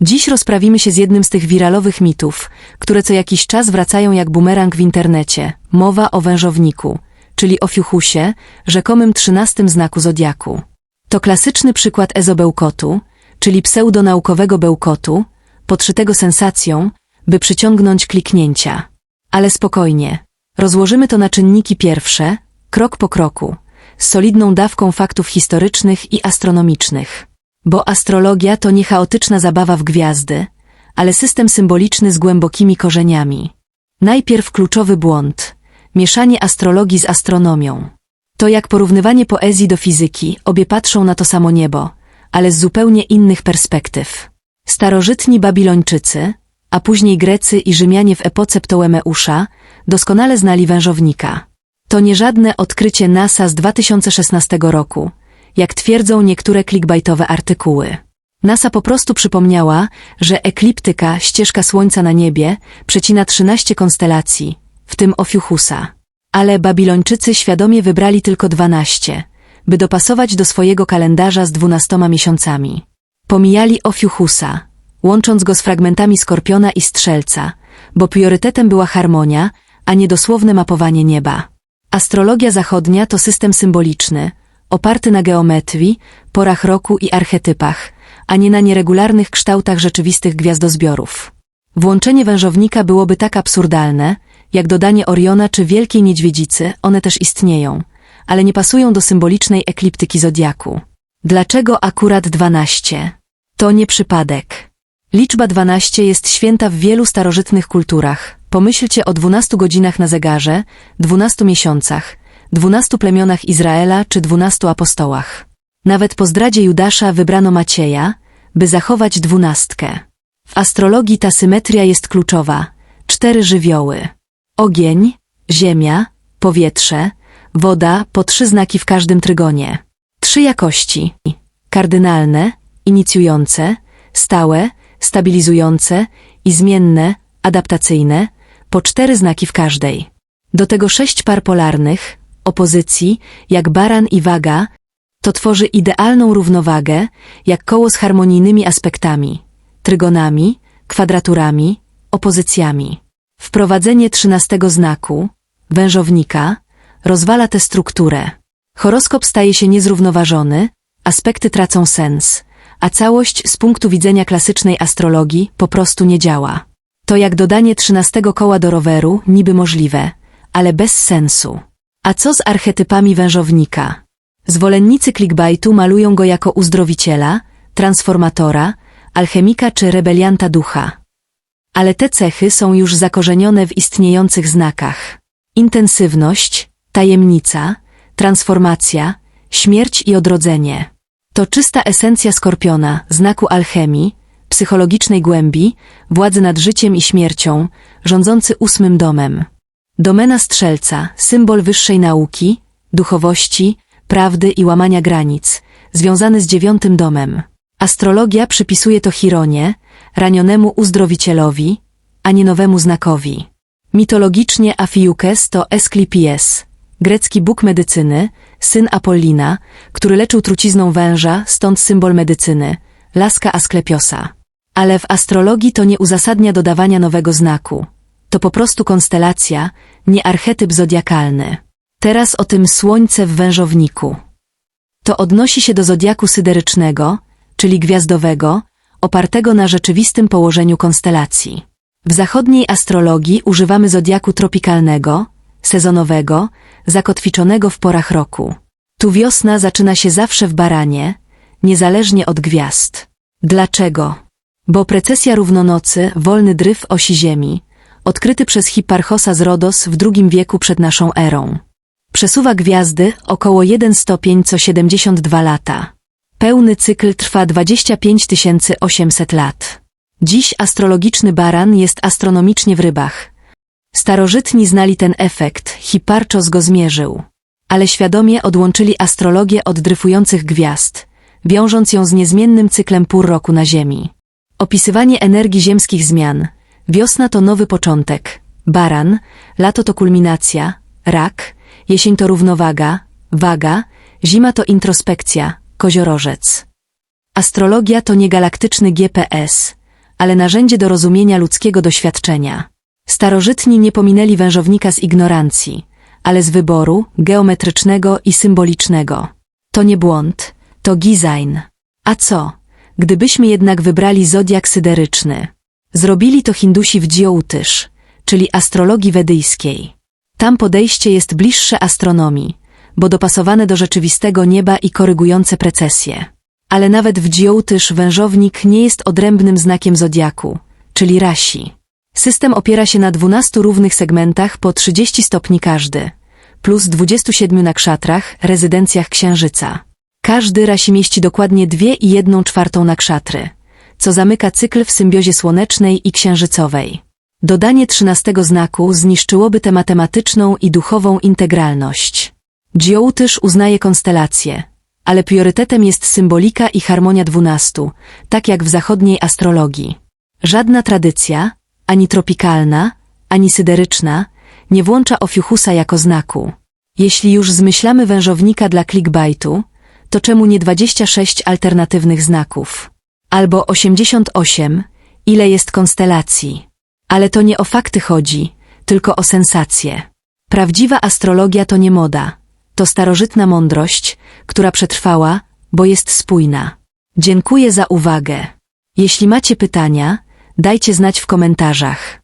Dziś rozprawimy się z jednym z tych wiralowych mitów, które co jakiś czas wracają jak bumerang w internecie. Mowa o wężowniku, czyli o fiuchusie, rzekomym trzynastym znaku zodiaku. To klasyczny przykład ezobełkotu, czyli pseudonaukowego bełkotu, podszytego sensacją, by przyciągnąć kliknięcia. Ale spokojnie. Rozłożymy to na czynniki pierwsze, krok po kroku, z solidną dawką faktów historycznych i astronomicznych. Bo astrologia to nie chaotyczna zabawa w gwiazdy, ale system symboliczny z głębokimi korzeniami. Najpierw kluczowy błąd. Mieszanie astrologii z astronomią. To jak porównywanie poezji do fizyki, obie patrzą na to samo niebo, ale z zupełnie innych perspektyw. Starożytni Babilończycy, a później Grecy i Rzymianie w epoce Ptolemeusza doskonale znali wężownika. To nie żadne odkrycie NASA z 2016 roku, jak twierdzą niektóre clickbaitowe artykuły. NASA po prostu przypomniała, że ekliptyka, ścieżka Słońca na niebie, przecina 13 konstelacji, w tym Ofiuchusa. Ale Babilończycy świadomie wybrali tylko 12, by dopasować do swojego kalendarza z 12 miesiącami. Pomijali Ofiuchusa, łącząc go z fragmentami Skorpiona i Strzelca, bo priorytetem była harmonia, a nie dosłowne mapowanie nieba. Astrologia zachodnia to system symboliczny, oparty na geometrii, porach roku i archetypach, a nie na nieregularnych kształtach rzeczywistych gwiazdozbiorów. Włączenie wężownika byłoby tak absurdalne, jak dodanie Oriona czy Wielkiej Niedźwiedzicy, one też istnieją, ale nie pasują do symbolicznej ekliptyki zodiaku. Dlaczego akurat 12? To nie przypadek. Liczba 12 jest święta w wielu starożytnych kulturach. Pomyślcie o 12 godzinach na zegarze, 12 miesiącach, 12 plemionach Izraela czy 12 apostołach. Nawet po zdradzie Judasza wybrano Macieja, by zachować dwunastkę. W astrologii ta symetria jest kluczowa. Cztery żywioły. Ogień, ziemia, powietrze, woda po trzy znaki w każdym trygonie. Trzy jakości. Kardynalne, inicjujące, stałe, stabilizujące i zmienne, adaptacyjne, po cztery znaki w każdej. Do tego sześć par polarnych, opozycji, jak baran i waga, to tworzy idealną równowagę, jak koło z harmonijnymi aspektami, trygonami, kwadraturami, opozycjami. Wprowadzenie trzynastego znaku, wężownika, rozwala tę strukturę. Horoskop staje się niezrównoważony, aspekty tracą sens, a całość z punktu widzenia klasycznej astrologii po prostu nie działa. To jak dodanie trzynastego koła do roweru, niby możliwe, ale bez sensu. A co z archetypami wężownika? Zwolennicy clickbaitu malują go jako uzdrowiciela, transformatora, alchemika czy rebelianta ducha. Ale te cechy są już zakorzenione w istniejących znakach. Intensywność, tajemnica, transformacja, śmierć i odrodzenie. To czysta esencja skorpiona, znaku alchemii, psychologicznej głębi, władzy nad życiem i śmiercią, rządzący ósmym domem. Domena strzelca, symbol wyższej nauki, duchowości, prawdy i łamania granic, związany z dziewiątym domem. Astrologia przypisuje to Chironie, ranionemu uzdrowicielowi, a nie nowemu znakowi. Mitologicznie Afiukes to Esklipies, grecki bóg medycyny, syn Apollina, który leczył trucizną węża, stąd symbol medycyny, laska Asklepiosa. Ale w astrologii to nie uzasadnia dodawania nowego znaku. To po prostu konstelacja, nie archetyp zodiakalny. Teraz o tym słońce w wężowniku. To odnosi się do zodiaku syderycznego, czyli gwiazdowego, opartego na rzeczywistym położeniu konstelacji. W zachodniej astrologii używamy zodiaku tropikalnego, sezonowego, zakotwiczonego w porach roku. Tu wiosna zaczyna się zawsze w baranie, niezależnie od gwiazd. Dlaczego? Bo precesja równonocy, wolny dryf osi Ziemi, odkryty przez Hipparchosa z Rodos w II wieku przed naszą erą. Przesuwa gwiazdy około 1 stopień co 72 lata. Pełny cykl trwa 25 800 lat. Dziś astrologiczny baran jest astronomicznie w rybach. Starożytni znali ten efekt, Hipparchos go zmierzył. Ale świadomie odłączyli astrologię od dryfujących gwiazd, wiążąc ją z niezmiennym cyklem pór roku na Ziemi. Opisywanie energii ziemskich zmian. Wiosna to nowy początek, baran, lato to kulminacja, rak, jesień to równowaga, waga, zima to introspekcja, koziorożec. Astrologia to niegalaktyczny GPS, ale narzędzie do rozumienia ludzkiego doświadczenia. Starożytni nie pominęli wężownika z ignorancji, ale z wyboru geometrycznego i symbolicznego. To nie błąd, to design. A co, gdybyśmy jednak wybrali zodiak syderyczny? Zrobili to Hindusi w Dziołtysz, czyli astrologii wedyjskiej. Tam podejście jest bliższe astronomii, bo dopasowane do rzeczywistego nieba i korygujące precesje. Ale nawet w Dziołtysz wężownik nie jest odrębnym znakiem zodiaku, czyli rasi. System opiera się na 12 równych segmentach po 30 stopni każdy, plus 27 nakszatrach, rezydencjach księżyca. Każdy rasi mieści dokładnie dwie i jedną czwartą nakszatry, co zamyka cykl w symbiozie słonecznej i księżycowej. Dodanie trzynastego znaku zniszczyłoby tę matematyczną i duchową integralność. Dziołtysz uznaje konstelacje, ale priorytetem jest symbolika i harmonia dwunastu, tak jak w zachodniej astrologii. Żadna tradycja, ani tropikalna, ani syderyczna, nie włącza Ofiuchusa jako znaku. Jeśli już zmyślamy wężownika dla clickbaitu, to czemu nie 26 alternatywnych znaków? Albo 88, ile jest konstelacji? Ale to nie o fakty chodzi, tylko o sensacje. Prawdziwa astrologia to nie moda, to starożytna mądrość, która przetrwała, bo jest spójna. Dziękuję za uwagę. Jeśli macie pytania, dajcie znać w komentarzach.